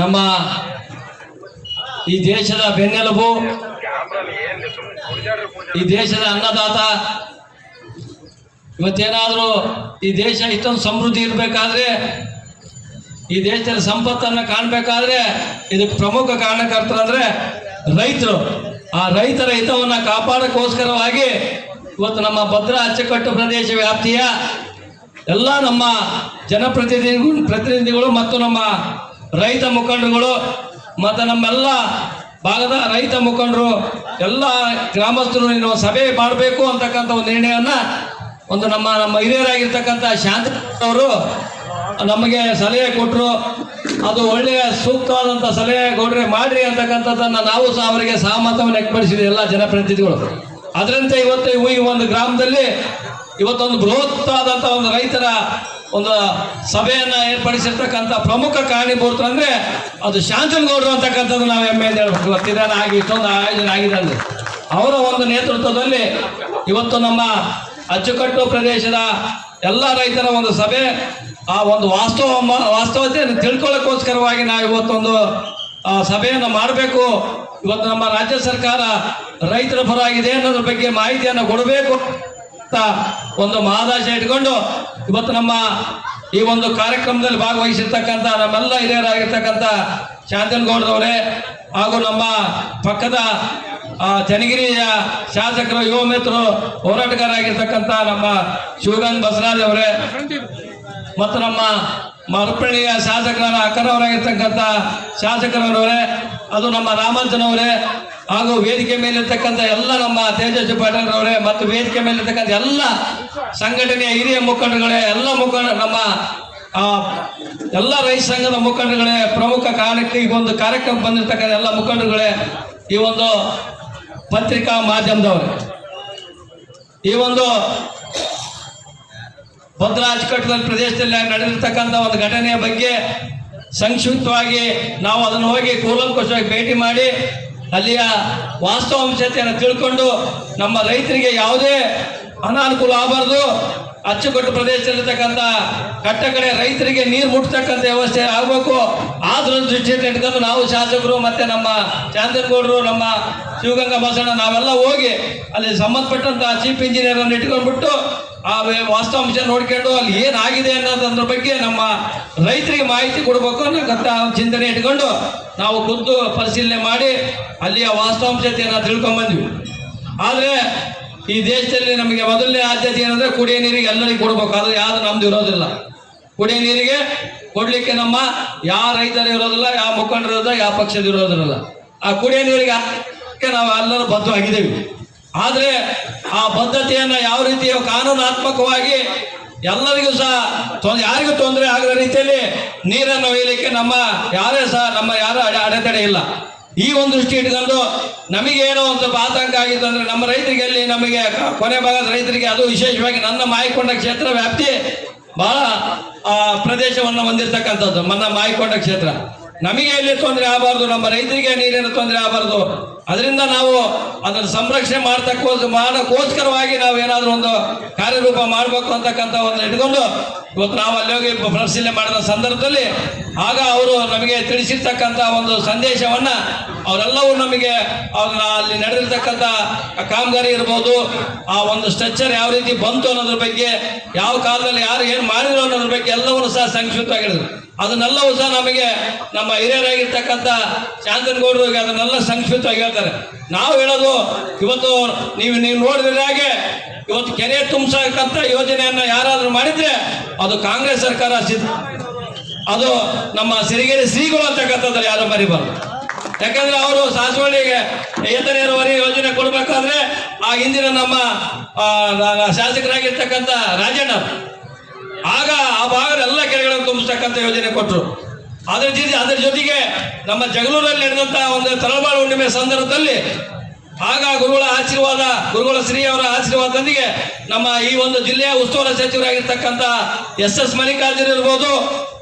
ನಮ್ಮ ಈ ದೇಶದ ಬೆನ್ನೆಲುಬು, ಈ ದೇಶದ ಅನ್ನದಾತ. ಇವತ್ತೇನಾದರೂ ಈ ದೇಶ ಇಷ್ಟೊಂದು ಸಮೃದ್ಧಿ ಇರಬೇಕಾದ್ರೆ, ಈ ದೇಶದ ಸಂಪತ್ತನ್ನು ಕಾಣಬೇಕಾದ್ರೆ, ಇದಕ್ಕೆ ಪ್ರಮುಖ ಕಾರಣಕರ್ತರಂದ್ರೆ ರೈತರು. ಆ ರೈತರ ಹಿತವನ್ನು ಕಾಪಾಡೋಕ್ಕೋಸ್ಕರವಾಗಿ ಇವತ್ತು ನಮ್ಮ ಭದ್ರಾ ಅಚ್ಚುಕಟ್ಟು ಪ್ರದೇಶ ವ್ಯಾಪ್ತಿಯ ಎಲ್ಲ ನಮ್ಮ ಜನಪ್ರತಿನಿಧಿ ಪ್ರತಿನಿಧಿಗಳು ಮತ್ತು ನಮ್ಮ ರೈತ ಮುಖಂಡರುಗಳು ಮತ್ತು ನಮ್ಮೆಲ್ಲ ಭಾಗದ ರೈತ ಮುಖಂಡರು ಎಲ್ಲ ಗ್ರಾಮಸ್ಥರು ನೀನು ಸಭೆ ಮಾಡಬೇಕು ಅಂತಕ್ಕಂಥ ಒಂದು ನಿರ್ಣಯವನ್ನ ಒಂದು ನಮ್ಮ ನಮ್ಮ ಹಿರಿಯರಾಗಿರ್ತಕ್ಕಂಥ ಶಾಂತಿ ಅವರು ನಮಗೆ ಸಲಹೆ ಕೊಟ್ಟರು ಅದು ಒಳ್ಳೆಯ ಸೂಕ್ತವಾದಂಥ ಸಲಹೆ ಕೊಡ್ರಿ ಮಾಡ್ರಿ ಅಂತಕ್ಕಂಥದ್ದನ್ನು ನಾವು ಸಹ ಅವರಿಗೆ ಸಹಮತವನ್ನು ವ್ಯಕ್ತಪಡಿಸಿದ್ವಿ ಎಲ್ಲ ಜನಪ್ರತಿನಿಧಿಗಳು. ಅದರಂತೆ ಇವತ್ತು ಈ ಒಂದು ಗ್ರಾಮದಲ್ಲಿ ಇವತ್ತೊಂದು ಬೃಹತ್ತಾದಂಥ ಒಂದು ರೈತರ ಒಂದು ಸಭೆಯನ್ನು ಏರ್ಪಡಿಸಿರ್ತಕ್ಕಂಥ ಪ್ರಮುಖ ಕಾರಣೀಭೂತರು ಅಂದರೆ ಅದು ಶಾಂತನಗೌಡರು ಅಂತಕ್ಕಂಥದ್ದು ನಾವು ಹೆಮ್ಮೆಯಿಂದ ಹೇಳ್ಬೇಕು. ಇವತ್ತು ಇದನ್ನ ಆಗಿ, ಇಷ್ಟೊಂದು ಆಯೋಜನೆ ಆಗಿದೆ ಅಂದ್ರೆ. ಅವರ ಒಂದು ನೇತೃತ್ವದಲ್ಲಿ ಇವತ್ತು ನಮ್ಮ ಅಚ್ಚುಕಟ್ಟು ಪ್ರದೇಶದ ಎಲ್ಲ ರೈತರ ಒಂದು ಸಭೆ, ಆ ಒಂದು ವಾಸ್ತವ ವಾಸ್ತವತೆಯನ್ನು ತಿಳ್ಕೊಳ್ಳೋಕ್ಕೋಸ್ಕರವಾಗಿ ನಾವು ಇವತ್ತೊಂದು ಸಭೆಯನ್ನು ಮಾಡಬೇಕು. ಇವತ್ತು ನಮ್ಮ ರಾಜ್ಯ ಸರ್ಕಾರ ರೈತರ ಪರವಾಗಿದೆ ಅನ್ನೋದ್ರ ಬಗ್ಗೆ ಮಾಹಿತಿಯನ್ನು ಕೊಡಬೇಕು. ಒಂದು ಮಹಾದಾಶ ಇಟ್ಕೊಂಡು ಇವತ್ತು ನಮ್ಮ ಈ ಒಂದು ಕಾರ್ಯಕ್ರಮದಲ್ಲಿ ಭಾಗವಹಿಸಿರ್ತಕ್ಕಂಥ ನಮ್ಮೆಲ್ಲ ಹಿರಿಯರಾಗಿರ್ತಕ್ಕಂಥ ಶಾಂತನಗೌಡರವರೇ ಹಾಗೂ ನಮ್ಮ ಪಕ್ಕದ ಚನಗಿರಿಯ ಶಾಸಕರು, ಯುವ ಮಿತ್ರರು, ಹೋರಾಟಗಾರರಾಗಿರ್ತಕ್ಕಂಥ ನಮ್ಮ ಶಿವಗಂಗ್ ಬಸರಾಜ್ ಅವರೇ ಮತ್ತು ನಮ್ಮ ಮರಪಳ್ಳಿಯ ಶಾಸಕರ ಅಕ್ಕನವರಾಗಿರ್ತಕ್ಕಂಥ ಶಾಸಕರವರವರೇ ಅದು ನಮ್ಮ ರಾಮಂಜನವರೇ ಹಾಗೂ ವೇದಿಕೆ ಮೇಲಿರ್ತಕ್ಕಂಥ ಎಲ್ಲ ನಮ್ಮ ತೇಜಸ್ವಿ ಪಾಟೀಲ್ ಅವರೇ ಮತ್ತು ವೇದಿಕೆ ಮೇಲಿರ್ತಕ್ಕಂಥ ಎಲ್ಲ ಸಂಘಟನೆಯ ಹಿರಿಯ ಮುಖಂಡರುಗಳೇ, ಎಲ್ಲ ಮುಖಂಡ ನಮ್ಮ ಎಲ್ಲ ರೈತ ಸಂಘದ ಮುಖಂಡರುಗಳೇ, ಪ್ರಮುಖ ಕಾರಣಕ್ಕೆ ಈ ಒಂದು ಕಾರ್ಯಕ್ರಮ ಬಂದಿರತಕ್ಕಂಥ ಎಲ್ಲ ಮುಖಂಡರುಗಳೇ, ಈ ಒಂದು ಪತ್ರಿಕಾ ಮಾಧ್ಯಮದವರು. ಈ ಒಂದು ಭದ್ರಾ ಪ್ರದೇಶದಲ್ಲಿ ನಡೆದಿರ್ತಕ್ಕಂಥ ಒಂದು ಘಟನೆಯ ಬಗ್ಗೆ ಸಂಕ್ಷಿಪ್ತವಾಗಿ ನಾವು ಅದನ್ನು ಹೋಗಿ ಕೂಲಂಕುಷವಾಗಿ ಭೇಟಿ ಮಾಡಿ ಅಲ್ಲಿಯ ವಾಸ್ತವಾಂಶತೆಯನ್ನು ತಿಳ್ಕೊಂಡು ನಮ್ಮ ರೈತರಿಗೆ ಯಾವುದೇ ಅನಾನುಕೂಲ ಆಗಬಾರ್ದು. ಅಚ್ಚುಕಟ್ಟು ಪ್ರದೇಶದಲ್ಲಿರ್ತಕ್ಕಂಥ ಕಟ್ಟ ಕಡೆ ರೈತರಿಗೆ ನೀರು ಮುಟ್ಟತಕ್ಕಂಥ ವ್ಯವಸ್ಥೆ ಆಗಬೇಕು. ಆದ್ರ ದೃಷ್ಟಿಯನ್ನು ಇಟ್ಕೊಂಡು ನಾವು ಶಾಸಕರು ಮತ್ತೆ ನಮ್ಮ ಚಾಂದನಗೌಡರು ನಮ್ಮ ಶಿವಗಂಗಾ ಬಸಣ್ಣ ನಾವೆಲ್ಲ ಹೋಗಿ ಅಲ್ಲಿ ಸಂಬಂಧಪಟ್ಟಂಥ ಚೀಫ್ ಇಂಜಿನಿಯರನ್ನು ಇಟ್ಕೊಂಡ್ಬಿಟ್ಟು ಆ ವಾಸ್ತವಾಂಶ ನೋಡ್ಕೊಂಡು ಅಲ್ಲಿ ಏನಾಗಿದೆ ಅನ್ನೋದ್ರ ಬಗ್ಗೆ ನಮ್ಮ ರೈತರಿಗೆ ಮಾಹಿತಿ ಕೊಡಬೇಕು ಅನ್ನೋಂಥ ಚಿಂತನೆ ಇಟ್ಕೊಂಡು ನಾವು ಖುದ್ದು ಪರಿಶೀಲನೆ ಮಾಡಿ ಅಲ್ಲಿಯ ವಾಸ್ತವಾಂಶತೆಯನ್ನು ತಿಳ್ಕೊಂಬಂದ್ವಿ. ಆದರೆ ಈ ದೇಶದಲ್ಲಿ ನಮಗೆ ಮೊದಲನೇ ಆದ್ಯತೆ ಏನಂದರೆ ಕುಡಿಯೋ ನೀರಿಗೆ ಎಲ್ಲರಿಗೂ ಕೊಡಬೇಕು. ಅದು ಯಾರು ನಮ್ದು ಇರೋದಿಲ್ಲ. ಕುಡಿಯೋ ನೀರಿಗೆ ಕೊಡಲಿಕ್ಕೆ ನಮ್ಮ ಯಾವ ರೈತರು ಇರೋದಿಲ್ಲ, ಯಾವ ಮುಖಂಡರು ಇರೋದಿಲ್ಲ, ಯಾವ ಪಕ್ಷದ ಇರೋದಿರಲ್ಲ ಆ ಕುಡಿಯೋ ನೀರಿಗೆ ನಾವು ಎಲ್ಲರೂ ಬದ್ಧವಾಗಿದ್ದೇವೆ. ಆದರೆ ಆ ಬದ್ಧತೆಯನ್ನ ಯಾವ ರೀತಿಯ ಕಾನೂನಾತ್ಮಕವಾಗಿ ಎಲ್ಲರಿಗೂ ಸಹ ಯಾರಿಗೂ ತೊಂದರೆ ಆಗದ ರೀತಿಯಲ್ಲಿ ನೀರನ್ನು ಒಯ್ಯಲಿಕ್ಕೆ ನಮ್ಮ ಯಾರೇ ಸಹ, ನಮ್ಮ ಯಾರು ಅಡೆತಡೆ ಇಲ್ಲ. ಈ ಒಂದು ದೃಷ್ಟಿ ಇಟ್ಕೊಂಡು ನಮಗೇನೋ ಒಂದು ಆತಂಕ ಆಗಿತ್ತು ಅಂದರೆ ನಮ್ಮ ರೈತರಿಗೆ ಅಲ್ಲಿ ನಮಗೆ ಕೊನೆ ಭಾಗದ ರೈತರಿಗೆ ಅದು ವಿಶೇಷವಾಗಿ ನನ್ನ ಮಾಯಿಕೊಂಡ ಕ್ಷೇತ್ರ ವ್ಯಾಪ್ತಿ ಬಹಳ ಪ್ರದೇಶವನ್ನು ಹೊಂದಿರತಕ್ಕಂಥದ್ದು ನನ್ನ ಮಾಯಿಕೊಂಡ ಕ್ಷೇತ್ರ. ನಮಗೆ ಇಲ್ಲಿ ತೊಂದರೆ ಆಗಬಾರ್ದು, ನಮ್ಮ ರೈತರಿಗೆ ನೀರಿನ ತೊಂದರೆ ಆಗಬಾರ್ದು ಅದರಿಂದ ನಾವು ಅದನ್ನು ಸಂರಕ್ಷಣೆ ಮಾಡ್ತಕ್ಕೋ ಮಾಡೋಕ್ಕೋಸ್ಕರವಾಗಿ ನಾವು ಏನಾದರೂ ಒಂದು ಕಾರ್ಯರೂಪ ಮಾಡಬೇಕು ಅಂತಕ್ಕಂಥ ಒಂದು ಇಟ್ಕೊಂಡು ಇವತ್ತು ನಾವು ಅಲ್ಲಿ ಹೋಗಿ ಪರಿಶೀಲನೆ ಮಾಡಿದ ಸಂದರ್ಭದಲ್ಲಿ ಆಗ ಅವರು ನಮಗೆ ತಿಳಿಸಿರ್ತಕ್ಕಂಥ ಒಂದು ಸಂದೇಶವನ್ನು ಅವರೆಲ್ಲವೂ ನಮಗೆ ಅವ್ರನ್ನ ಅಲ್ಲಿ ನಡೆದಿರ್ತಕ್ಕಂಥ ಕಾಮಗಾರಿ ಇರ್ಬೋದು, ಆ ಒಂದು ಸ್ಟ್ರಕ್ಚರ್ ಯಾವ ರೀತಿ ಬಂತು ಅನ್ನೋದ್ರ ಬಗ್ಗೆ, ಯಾವ ಕಾಲದಲ್ಲಿ ಯಾರು ಏನು ಮಾಡಿದ್ರು ಅನ್ನೋದ್ರ ಬಗ್ಗೆ ಎಲ್ಲವನ್ನೂ ಸಹ ಸಂಕ್ಷಿಪ್ತವಾಗಿ ಹೇಳಿದ್ರು. ಅದನ್ನೆಲ್ಲವೂ ಸಹ ನಮಗೆ ನಮ್ಮ ಹಿರಿಯರಾಗಿರ್ತಕ್ಕಂಥ ಶಾಂತನಗೌಡರಿಗೆ ಅದನ್ನೆಲ್ಲ ಸಂಕ್ಷಿಪ್ತವಾಗಿ ಹೇಳ್ತಾರೆ. ನಾವು ಹೇಳೋದು, ಇವತ್ತು ನೀವು ನೀವು ನೋಡಿದ್ರೆ ಹಾಗೆ, ಇವತ್ತು ಕೆರೆ ತುಂಬಿಸಕ್ಕಂಥ ಯೋಜನೆಯನ್ನು ಯಾರಾದರೂ ಮಾಡಿದ್ರೆ ಅದು ಕಾಂಗ್ರೆಸ್ ಸರ್ಕಾರ ಸಿದ್ಧ. ಅದು ನಮ್ಮ ಸಿರಿಗೆರೆ ಶ್ರೀಗಳು ಅಂತಕ್ಕಂಥದ್ದು ಯಾರು ಮರಿಬಾರ್ದು. ಯಾಕಂದ್ರೆ ಅವರು ಸಾಸವಳ್ಳಿಗೆ ನೀರಾವರಿ ಯೋಜನೆ ಕೊಡಬೇಕಾದ್ರೆ ಆ ಹಿಂದಿನ ನಮ್ಮ ಶಾಸಕರಾಗಿರ್ತಕ್ಕಂಥ ರಾಜಣ್ಣ ಆಗ ಆ ಭಾಗದ ಎಲ್ಲ ಕೆರೆಗಳನ್ನು ತುಂಬಿಸ್ತಕ್ಕಂಥ ಯೋಜನೆ ಕೊಟ್ಟರು ಅದರ ಜೊತೆ ಅದರ ಜೊತೆಗೆ ನಮ್ಮ ಜಗಳೂರಲ್ಲಿ ನಡೆದಂತಹ ಒಂದು ತರಳಬಾಳು ಹುಣ್ಣಿಮೆ ಸಂದರ್ಭದಲ್ಲಿ ಆಗ ಗುರುಗಳ ಆಶೀರ್ವಾದ, ಗುರುಗಳ ಶ್ರೀ ಅವರ ಆಶೀರ್ವಾದದೊಂದಿಗೆ ನಮ್ಮ ಈ ಒಂದು ಜಿಲ್ಲೆಯ ಉಸ್ತುವಾರಿ ಸಚಿವರಾಗಿರ್ತಕ್ಕಂಥ ಎಸ್ ಎಸ್ ಮಲ್ಲಿಕಾರ್ಜುನ್ ಇರ್ಬೋದು,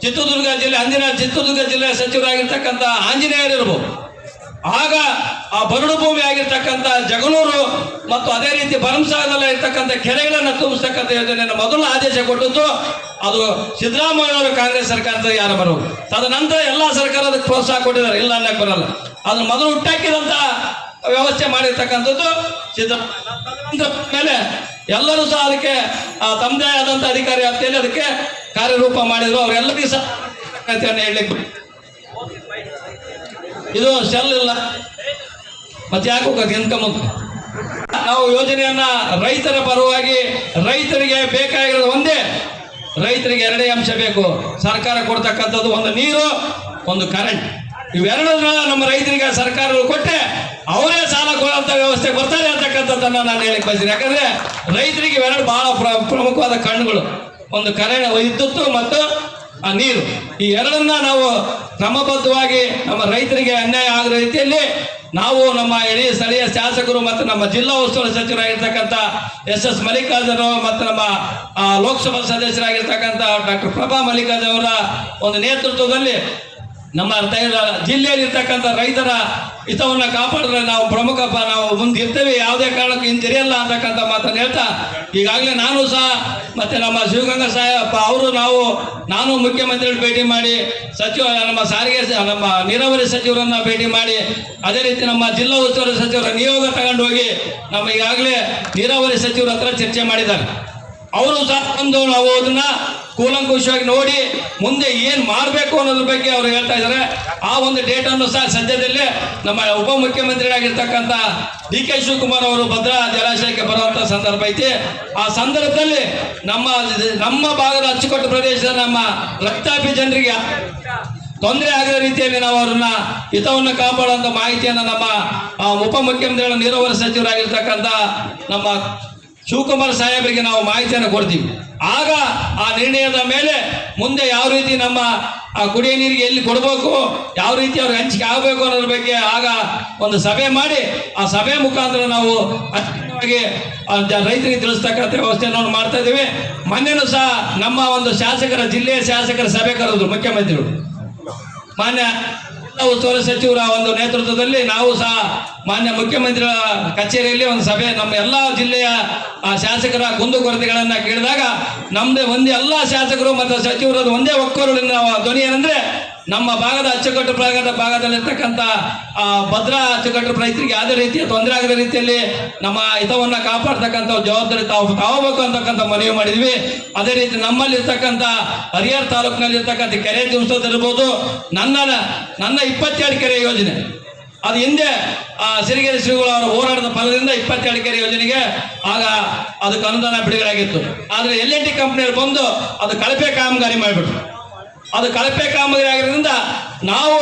ಚಿತ್ರದುರ್ಗ ಜಿಲ್ಲೆ ಅಂದಿನ ಚಿತ್ರದುರ್ಗ ಜಿಲ್ಲೆಯ ಸಚಿವರಾಗಿರ್ತಕ್ಕಂಥ ಆಂಜನೇಯರ್ ಇರ್ಬೋದು. ಆಗ ಆ ಬರಡು ಭೂಮಿ ಆಗಿರ್ತಕ್ಕಂಥ ಜಗನೂರು ಮತ್ತು ಅದೇ ರೀತಿ ಭರಂಸಾಗದಲ್ಲಿ ಇರ್ತಕ್ಕಂಥ ಕೆರೆಗಳನ್ನು ತುಂಬಿಸ್ತಕ್ಕಂಥ ಯೋಜನೆಯನ್ನು ಮೊದಲು ಆದೇಶ ಕೊಟ್ಟಿದ್ದು ಅದು ಸಿದ್ದರಾಮಯ್ಯ ಅವರು ಕಾಂಗ್ರೆಸ್ ಸರ್ಕಾರದ ಯಾರು ಬರೋರು. ತದನಂತರ ಎಲ್ಲ ಸರ್ಕಾರ ಅದಕ್ಕೆ ಪ್ರೋತ್ಸಾಹ ಕೊಟ್ಟಿದ್ದಾರೆ. ಇಲ್ಲ ಅನ್ನಕ್ಕೆ ಬರಲ್ಲ. ಅದನ್ನು ಮೊದಲು ಹುಟ್ಟಾಕಿದಂಥ ವ್ಯವಸ್ಥೆ ಮಾಡಿರ್ತಕ್ಕಂಥದ್ದು ಸಿದ್ದರಾಮಯ್ಯ. ಮೇಲೆ ಎಲ್ಲರೂ ಸಹ ಅದಕ್ಕೆ ತಮ್ಮದೇ ಆದಂಥ ಅಧಿಕಾರಿ ಅಂತೇಳಿ ಅದಕ್ಕೆ ಕಾರ್ಯರೂಪ ಮಾಡಿದ್ರು. ಅವರೆಲ್ಲರಿಗೂ ಸಹ ಹೇಳಲಿಕ್ಕೆ ಇದು ಸೆಲ್ ಇಲ್ಲ. ಮತ್ತೆ ಯಾಕೆ ಹೋಗೋದು? ಇನ್ಕಮ್ ನಾವು ಯೋಜನೆಯನ್ನ ರೈತರ ಪರವಾಗಿ ರೈತರಿಗೆ ಬೇಕಾಗಿರೋದು ಒಂದೇ. ರೈತರಿಗೆ ಎರಡೇ ಅಂಶ ಬೇಕು. ಸರ್ಕಾರ ಕೊಡ್ತಕ್ಕಂಥದ್ದು ಒಂದು ನೀರು, ಒಂದು ಕರೆಂಟ್ ಇವೆರಡನ್ನ ನಮ್ಮ ರೈತರಿಗೆ ಸರ್ಕಾರಗಳು ಕೊಟ್ಟೆ. ಅವರೇ ಸಾಲ ಕೊಡುವಂಥ ವ್ಯವಸ್ಥೆ ಬರ್ತಾರೆ ಅಂತಕ್ಕಂಥದ್ದನ್ನ ನಾನು ಹೇಳಕ್ಕೆ ಬಯಸ್ತೀನಿ. ಯಾಕಂದರೆ ರೈತರಿಗೆ ಇವೆರಡು ಪ್ರ- ಪ್ರಮುಖವಾದ ಕಣ್ಣುಗಳು. ಒಂದು ಕರೆಂಟ್ ವಿದ್ಯುತ್ ಮತ್ತು ಆ ನೀರು. ಈ ಎರಡನ್ನ ನಾವು ಕ್ರಮಬದ್ಧವಾಗಿ ನಮ್ಮ ರೈತರಿಗೆ ಅನ್ಯಾಯ ಆಗದ ರೀತಿಯಲ್ಲಿ ನಾವು ನಮ್ಮ ಇಡೀ ಸ್ಥಳೀಯ ಶಾಸಕರು ಮತ್ತು ನಮ್ಮ ಜಿಲ್ಲಾ ಉಸ್ತುವಾರಿ ಸಚಿವರಾಗಿರ್ತಕ್ಕಂಥ ಎಸ್ ಎಸ್ ಮಲ್ಲಿಕಾರ್ಜುನ ಮತ್ತು ನಮ್ಮ ಲೋಕಸಭಾ ಸದಸ್ಯರಾಗಿರ್ತಕ್ಕಂಥ ಡಾಕ್ಟರ್ ಪ್ರಭಾ ಮಲ್ಲಿಕಾರ್ಜುನ ಅವರ ಒಂದು ನೇತೃತ್ವದಲ್ಲಿ ನಮ್ಮ ಜಿಲ್ಲೆಯಲ್ಲಿರ್ತಕ್ಕಂಥ ರೈತರ ಹಿತವನ್ನು ಕಾಪಾಡಿದ್ರೆ ನಾವು ಪ್ರಮುಖ ನಾವು ಮುಂದೆ ಇರ್ತೇವೆ. ಯಾವುದೇ ಕಾರಣಕ್ಕೂ ಹಿಂದಿರಿಯಲ್ಲ ಅಂತಕ್ಕಂಥ ಮಾತನ್ನು ಹೇಳ್ತಾ, ಈಗಾಗಲೇ ನಾನು ಸಹ ಮತ್ತೆ ನಮ್ಮ ಶಿವಗಂಗಾ ಸಾಹೇಬ ಅವರು ನಾವು, ನಾನು ಮುಖ್ಯಮಂತ್ರಿಗಳು ಭೇಟಿ ಮಾಡಿ, ಸಚಿವ, ನಮ್ಮ ಸಾರಿಗೆ ನಮ್ಮ ನೀರಾವರಿ ಸಚಿವರನ್ನ ಭೇಟಿ ಮಾಡಿ, ಅದೇ ರೀತಿ ನಮ್ಮ ಜಿಲ್ಲಾ ಉಸ್ತುವಾರಿ ಸಚಿವರ ನಿಯೋಗ ತಗೊಂಡು ಹೋಗಿ ನಮ್ಮ ಈಗಾಗಲೇ ನೀರಾವರಿ ಸಚಿವರ ಹತ್ರ ಚರ್ಚೆ ಮಾಡಿದ್ದಾರೆ. ಅವರು ಸಹ ಒಂದು ನಾವು ಅದನ್ನ ಕೂಲಂಕುಷವಾಗಿ ನೋಡಿ ಮುಂದೆ ಏನು ಮಾಡಬೇಕು ಅನ್ನೋದ್ರ ಬಗ್ಗೆ ಅವರು ಹೇಳ್ತಾ ಇದ್ದಾರೆ ಆ ಒಂದು ಡೇಟನ್ನು ಸಹ ಸದ್ಯದಲ್ಲೇ ನಮ್ಮ ಉಪಮುಖ್ಯಮಂತ್ರಿಯಾಗಿರ್ತಕ್ಕಂಥ ಡಿ ಕೆ ಶಿವಕುಮಾರ್ ಅವರು ಭದ್ರಾ ಜಲಾಶಯಕ್ಕೆ ಬರುವಂತ ಸಂದರ್ಭ ಐತಿ. ಆ ಸಂದರ್ಭದಲ್ಲಿ ನಮ್ಮ ನಮ್ಮ ಭಾಗದ ಅಚ್ಚುಕಟ್ಟು ಪ್ರದೇಶದ ನಮ್ಮ ರಕ್ತಾಪಿ ಜನರಿಗೆ ತೊಂದರೆ ಆಗದ ರೀತಿಯಲ್ಲಿ ನಾವು ಅವ್ರನ್ನ ಹಿತವನ್ನು ಕಾಪಾಡುವಂಥ ಮಾಹಿತಿಯನ್ನು ನಮ್ಮ ಉಪ ಉಪಮುಖ್ಯಮಂತ್ರಿಗಳ ನೀರಾವರಿ ಸಚಿವರಾಗಿರ್ತಕ್ಕಂಥ ನಮ್ಮ ಶಿವಕುಮಾರ್ ಸಾಹೇಬರಿಗೆ ನಾವು ಮಾಹಿತಿಯನ್ನು ಕೊಡ್ತೀವಿ. ಆಗ ಆ ನಿರ್ಣಯದ ಮೇಲೆ ಮುಂದೆ ಯಾವ ರೀತಿ ನಮ್ಮ, ಆ ಕುಡಿಯ ನೀರಿಗೆ ಎಲ್ಲಿ ಕೊಡಬೇಕು, ಯಾವ ರೀತಿ ಅವ್ರಿಗೆ ಹಂಚಿಕೆ ಆಗಬೇಕು ಅನ್ನೋದ್ರ ಬಗ್ಗೆ ಆಗ ಒಂದು ಸಭೆ ಮಾಡಿ, ಆ ಸಭೆ ಮುಖಾಂತರ ನಾವು ರೈತರಿಗೆ ತಿಳಿಸ್ತಕ್ಕಂಥ ವ್ಯವಸ್ಥೆಯನ್ನು ನಾವು ಮಾಡ್ತಾ ಇದ್ದೀವಿ. ಮೊನ್ನೆನೂ ಸಹ ನಮ್ಮ ಒಂದು ಶಾಸಕರ, ಜಿಲ್ಲೆಯ ಶಾಸಕರ ಸಭೆ ಕರೆದ್ರು ಮುಖ್ಯಮಂತ್ರಿಗಳು. ಮಾನ್ಯ ಜಿಲ್ಲಾ ಉಸ್ತುವಾರಿ ಸಚಿವರ ಒಂದು ನೇತೃತ್ವದಲ್ಲಿ. ನಾವು ಸಹ ಮಾನ್ಯ ಮುಖ್ಯಮಂತ್ರಿಗಳ ಕಚೇರಿಯಲ್ಲಿ ಒಂದು ಸಭೆ, ನಮ್ಮ ಎಲ್ಲ ಜಿಲ್ಲೆಯ ಶಾಸಕರ ಕುಂದುಕೊರತೆಗಳನ್ನು ಕೇಳಿದಾಗ ನಮ್ಮದೇ ಒಂದೇ ಎಲ್ಲ ಶಾಸಕರು ಮತ್ತು ಸಚಿವರು ಒಂದೇ ಒಕ್ಕೊರಲಿನ ಧ್ವನಿ ಏನಂದ್ರೆ ನಮ್ಮ ಭಾಗದ ಅಚ್ಚುಕಟ್ಟು ಭಾಗದ ಭಾಗದಲ್ಲಿರ್ತಕ್ಕಂಥ ಭದ್ರಾ ಅಚ್ಚುಕಟ್ಟು ರೈತರಿಗೆ ಯಾವುದೇ ರೀತಿಯ ತೊಂದರೆ ಆಗದ ರೀತಿಯಲ್ಲಿ ನಮ್ಮ ಹಿತವನ್ನ ಕಾಪಾಡ್ತಕ್ಕಂಥ ಜವಾಬ್ದಾರಿ ತಾವು ತಾವಬೇಕು ಅಂತಕ್ಕಂಥ ಮನವಿ ಮಾಡಿದ್ವಿ. ಅದೇ ರೀತಿ ನಮ್ಮಲ್ಲಿ ಇರ್ತಕ್ಕಂಥ ಹರಿಹರ ತಾಲೂಕಿನಲ್ಲಿ ಇರ್ತಕ್ಕಂಥ ಕೆರೆ ಇರ್ಬೋದು ನನ್ನ ನನ್ನ ಇಪ್ಪತ್ತೆರಡು ಕೆರೆ ಯೋಜನೆ. ಅದು ಹಿಂದೆ, ಆ, ಸಿರಿಗೆರೆ ಶ್ರೀಗಳು ಅವರು ಹೋರಾಟದ ಫಲದಿಂದ ಇಪ್ಪತ್ತೆರಡು ಕೆರೆ ಯೋಜನೆಗೆ ಆಗ ಅದಕ್ಕೆ ಅನುದಾನ ಬಿಡುಗಡೆಯಾಗಿತ್ತು. ಆದರೆ ಎಲ್ ಎನ್ ಟಿ ಕಂಪ್ನಿಯವರು ಬಂದು ಅದು ಕಳಪೆ ಕಾಮಗಾರಿ ಮಾಡಿಬಿಟ್ರು. ಅದು ಕಳಪೆ ಕಾಮಗಾರಿ ಆಗಿರೋದ್ರಿಂದ ನಾವು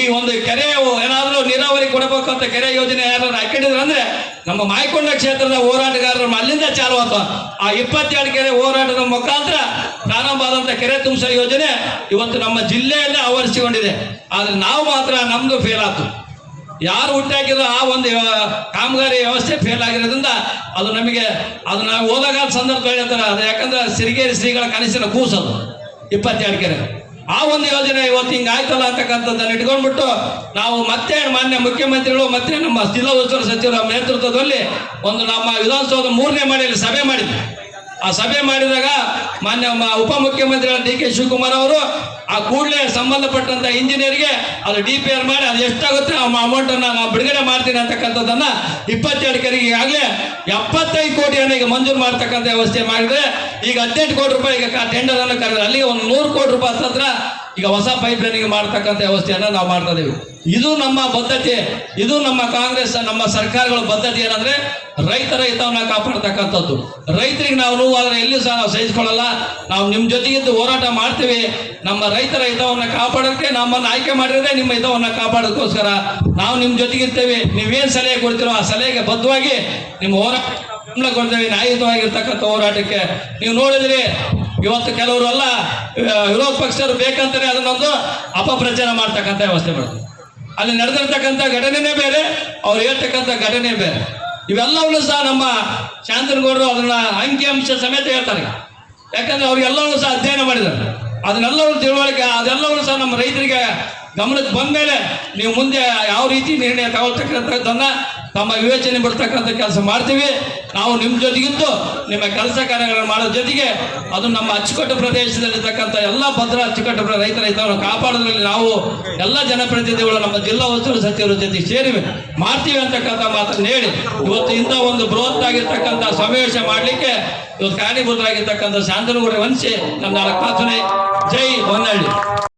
ಈ ಒಂದು ಕೆರೆ ಏನಾದರೂ ನೀರಾವರಿ ಕೊಡಬೇಕು ಅಂತ ಕೆರೆ ಯೋಜನೆ ಯಾರು ಹಾಕೊಂಡಿದ್ರು ಅಂದ್ರೆ ನಮ್ಮ ಮಾಯಕೊಂಡ ಕ್ಷೇತ್ರದ ಹೋರಾಟಗಾರರು ಅಲ್ಲಿಂದ ಚಾಲು ಆಯ್ತು ಆ ಇಪ್ಪತ್ತೆರಡು ಕೆರೆ ಹೋರಾಟದ ಮುಖಾಂತರ ಪ್ರಾರಂಭ ಆದಂಥ ಕೆರೆ ತುಂಬಿಸೋ ಯೋಜನೆ ಇವತ್ತು ನಮ್ಮ ಜಿಲ್ಲೆಯಲ್ಲೇ ಆವರಿಸಿಕೊಂಡಿದೆ. ಆದರೆ ನಾವು ಮಾತ್ರ ನಮ್ಮದು ಫೇಲ್ ಆಯ್ತು ಯಾರು ಹುಟ್ಟಾಕಿದ್ರು ಆ ಒಂದು ಕಾಮಗಾರಿ ವ್ಯವಸ್ಥೆ ಫೇಲ್ ಆಗಿರೋದ್ರಿಂದ ಅದು ನಮಗೆ ಅದು ನಾವು ಹೋದಾಗ ಸಂದರ್ಭ ಹೇಳ್ತಾರೆ, ಅದು ಯಾಕಂದ್ರೆ ಸಿರಿಗೇರಿ ಶ್ರೀಗಳ ಕನಸಿನ ಕೂಸದು. ಇಪ್ಪತ್ತೆರಡು ಕೆರೆ. ಆ ಒಂದು ಯೋಜನೆ ಇವತ್ತು ಹಿಂಗೆ ಆಯ್ತಲ್ಲ ಅಂತಕ್ಕಂಥದ್ದನ್ನು ಇಟ್ಕೊಂಡ್ಬಿಟ್ಟು ನಾವು ಮತ್ತೆ ಮಾನ್ಯ ಮುಖ್ಯಮಂತ್ರಿಗಳು ಮತ್ತೆ ನಮ್ಮ ಜಿಲ್ಲಾ ಉಸ್ತುವಾರಿ ಸಚಿವರ ನೇತೃತ್ವದಲ್ಲಿ ಒಂದು ನಮ್ಮ ವಿಧಾನಸೌಧ ಮೂರನೇ ಮನೆಯಲ್ಲಿ ಸಭೆ ಮಾಡಿದ್ವಿ. ಆ ಸಭೆ ಮಾಡಿದಾಗ ಮಾನ್ಯ ಉಪ ಉಪಮುಖ್ಯಮಂತ್ರಿಗಳ ಡಿ ಕೆ ಶಿವಕುಮಾರ್ ಅವರು ಆ ಕೂಡಲೇ ಸಂಬಂಧಪಟ್ಟಂತ ಇಂಜಿನಿಯರ್ಗೆ ಅದು ಡಿ ಪಿ ಆರ್ ಮಾಡಿ ಅದು ಎಷ್ಟಾಗುತ್ತೆ ಆ ಅಮೌಂಟ್ ನಾವು ಬಿಡುಗಡೆ ಮಾಡ್ತೀನಿ ಅಂತಕ್ಕಂಥದ್ದನ್ನ ಇಪ್ಪತ್ತೆರಡು ಕರಿಗೆ ಈಗಾಗಲೇ ಎಪ್ಪತ್ತೈದು ಕೋಟಿಯನ್ನು ಈಗ ಮಂಜೂರು ಮಾಡ್ತಕ್ಕಂಥ ವ್ಯವಸ್ಥೆ ಮಾಡಿದ್ರೆ ಈಗ ಹದಿನೆಂಟು ಕೋಟಿ ರೂಪಾಯಿ ಈಗ ಟೆಂಡರ್ ಅನ್ನು ಕರೆದ್ರೆ ಅಲ್ಲಿಗೆ ಒಂದು ನೂರು ಕೋಟಿ ರೂಪಾಯಿ ಹತ್ತತ್ರ ಈಗ ಹೊಸ ಪೈಪ್ ಲೈನಿಗೆ ಮಾಡ್ತಕ್ಕಂಥ ವ್ಯವಸ್ಥೆಯನ್ನು ನಾವು ಮಾಡ್ತಾ ಇದು ನಮ್ಮ ಬದ್ಧತೆ, ಇದು ನಮ್ಮ ಕಾಂಗ್ರೆಸ್, ನಮ್ಮ ಸರ್ಕಾರಗಳ ಬದ್ಧತೆ ಏನಂದ್ರೆ ರೈತರ ಹಿತವನ್ನ ಕಾಪಾಡ್ತಕ್ಕಂಥದ್ದು. ರೈತರಿಗೆ ನಾವು ನೋವಾದ್ರೆ ಎಲ್ಲಿ ಸಹ ನಾವು ಸಹಿಸಿಕೊಳ್ಳಲ್ಲ. ನಾವು ನಿಮ್ಮ ಜೊತೆಗಿದ್ದು ಹೋರಾಟ ಮಾಡ್ತೀವಿ. ನಮ್ಮ ರೈತರ ಹಿತವನ್ನ ಕಾಪಾಡೋಕ್ಕೆ ನಮ್ಮನ್ನು ಆಯ್ಕೆ ಮಾಡಿದ್ರೆ ನಿಮ್ಮ ಹಿತವನ್ನ ಕಾಪಾಡೋದಕ್ಕೋಸ್ಕರ ನಾವು ನಿಮ್ಮ ಜೊತೆಗಿರ್ತೇವೆ. ನೀವೇನು ಸಲಹೆ ಕೊಡ್ತೀರೋ ಆ ಸಲಹೆಗೆ ಬದ್ಧವಾಗಿ ನಿಮ್ಮ ಹೋರಾಟ ಕೊಡ್ತೇವೆ. ನ್ಯಾಯಯುತವಾಗಿರ್ತಕ್ಕಂಥ ಹೋರಾಟಕ್ಕೆ. ನೀವು ನೋಡಿದ್ರಿ ಇವತ್ತು ಕೆಲವರು ಎಲ್ಲ ಆ, ವಿರೋಧ ಪಕ್ಷರು ಬೇಕಂತಾನೆ ಅದನ್ನೊಂದು ಅಪಪ್ರಚಾರ ಮಾಡ್ತಕ್ಕಂಥ ವ್ಯವಸ್ಥೆ ಮಾಡ್ತಾರೆ. ಅಲ್ಲಿ ನಡೆದಿರ್ತಕ್ಕಂಥ ಘಟನೆನೇ ಬೇರೆ ಅವ್ರು ಹೇಳ್ತಕ್ಕಂಥ ಘಟನೆ ಬೇರೆ. ಇವೆಲ್ಲವನ್ನೂ ಸಹ ನಮ್ಮ ಶಾಂತನಗೌಡರು ಅದನ್ನ ಅಂಕಿಅಂಶ ಸಮೇತ ಹೇಳ್ತಾರೆ. ಯಾಕಂದ್ರೆ ಅವ್ರಿಗೆಲ್ಲವೂ ಸಹ ಅಧ್ಯಯನ ಮಾಡಿದ್ದಾರೆ. ಅದನ್ನೆಲ್ಲವೂ ತಿಳುವಳಿಕೆ ಅದೆಲ್ಲವೂ ಸಹ ನಮ್ಮ ರೈತರಿಗೆ ಗಮನಕ್ಕೆ ಬಂದ ಮೇಲೆ ನೀವು ಮುಂದೆ ಯಾವ ರೀತಿ ನಿರ್ಣಯ ತಗೊಳ್ತಕ್ಕಂಥದ್ದನ್ನ ತಮ್ಮ ವಿವೇಚನೆ ಬಿಡ್ತಕ್ಕಂಥ ಕೆಲಸ ಮಾಡ್ತೀವಿ. ನಾವು ನಿಮ್ಮ ಜೊತೆಗಿದ್ದು, ನಿಮ್ಮ ಕೆಲಸ ಕಾರ್ಯಗಳನ್ನು ಮಾಡೋ ಜೊತೆಗೆ ಅದು ನಮ್ಮ ಅಚ್ಚುಕಟ್ಟು ಪ್ರದೇಶದಲ್ಲಿರ್ತಕ್ಕಂಥ ಎಲ್ಲ ಭದ್ರ ಅಚ್ಚುಕಟ್ಟು ರೈತರ ಹಿತವನ್ನು ಕಾಪಾಡೋದ್ರಲ್ಲಿ ನಾವು ಎಲ್ಲ ಜನಪ್ರತಿನಿಧಿಗಳು ನಮ್ಮ ಜಿಲ್ಲಾ ಉಸ್ತುವಾರಿ ಸಚಿವರ ಜೊತೆ ಸೇರಿ ಮಾಡ್ತೀವಿ ಅಂತಕ್ಕಂಥ ಮಾತನ್ನು ಹೇಳಿ, ಇವತ್ತು ಇಂಥ ಒಂದು ಬೃಹತ್ ಆಗಿರ್ತಕ್ಕಂಥ ಸಮಾವೇಶ ಮಾಡಲಿಕ್ಕೆ ಇವತ್ತು ಕಾರ್ಯಭೂತರಾಗಿರ್ತಕ್ಕಂಥ ಶಾಂತನಗೌಡ ವಂಶಿ ನಮ್ಮ ನಾಲ್ಕು ಜೈ ಹೊನ್ನಳ್ಳಿ